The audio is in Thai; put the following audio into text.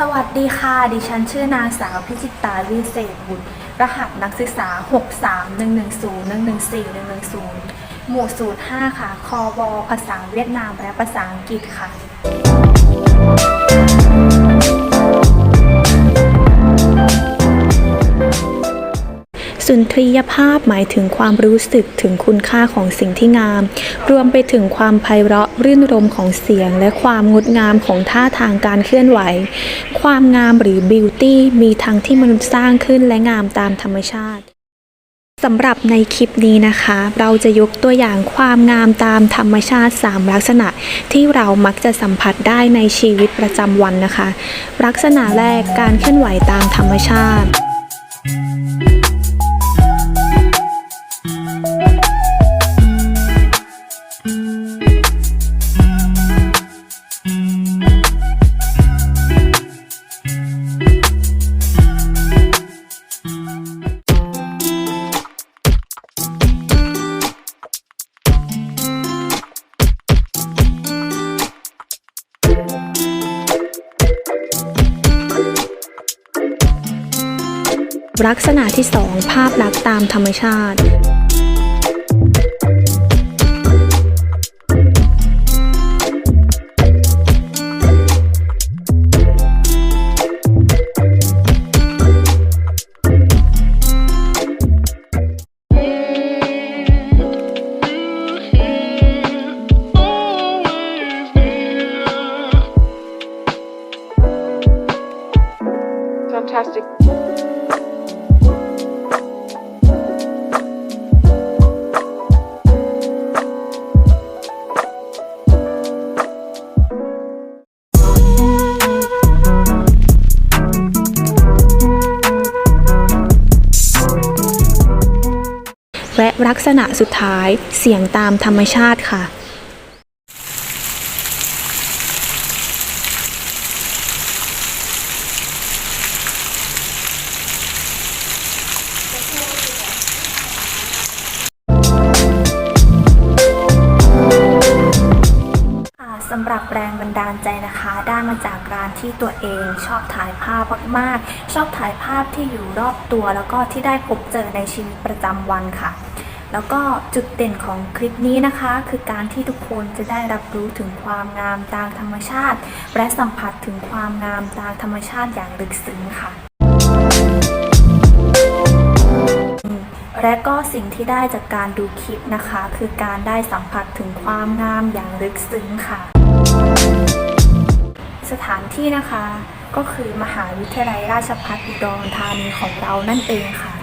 สวัสดีค่ะ ดิฉันชื่อนางสาวพิจิตตาวิเศษบุตร รหัสนักศึกษา 6 3 1 1 0 1 1 4 1 1 0หมู่สูตร5ค่ะ คอบอภาษาเวียดนามและภาษาอังกฤษค่ะ สุนทรียภาพหมายถึงความรู้สึกถึงคุณค่าของสิ่งที่งาม รวมไปถึงความไพเราะรื่นรมของเสียง และความงดงามของท่าทางการเคลื่อนไหว ความงามหรือบิวตี้มีทั้งที่มนุษย์สร้างขึ้นและงามตามธรรมชาติสำหรับในคลิปนี้นะคะ เราจะยกตัวอย่างความงามตามธรรมชาติ 3 ลักษณะที่เรามักจะสัมผัสได้ในชีวิตประจำวันนะคะ ลักษณะแรกการเคลื่อนไหวตามธรรมชาติ ลักษณะที่ 2 ภาพลักษณ์ตามธรรมชาติ และลักษณะสุดท้ายเสียงตามธรรมชาติค่ะสำหรับแรงบันดาลใจนะคะ ได้มาจากการที่ตัวเองชอบถ่ายภาพมากๆ ชอบถ่ายภาพที่อยู่รอบตัว แล้วก็ที่ได้พบเจอในชีวิตประจำวันค่ะ แล้วก็จุดเด่นของคลิปนี้นะคะ คือการที่ทุกคนจะได้รับรู้ถึงความงามตามธรรมชาติ และสัมผัสถึงความงามตามธรรมชาติอย่างลึกซึ้งค่ะ และก็สิ่งที่ได้จากการดูคลิปนะคะ คือการได้สัมผัสถึงความงามอย่างลึกซึ้งค่ะ สถานที่นะคะก็คือมหาวิทยาลัยราชภัฏอุดรธานีของเรานั่นเองค่ะ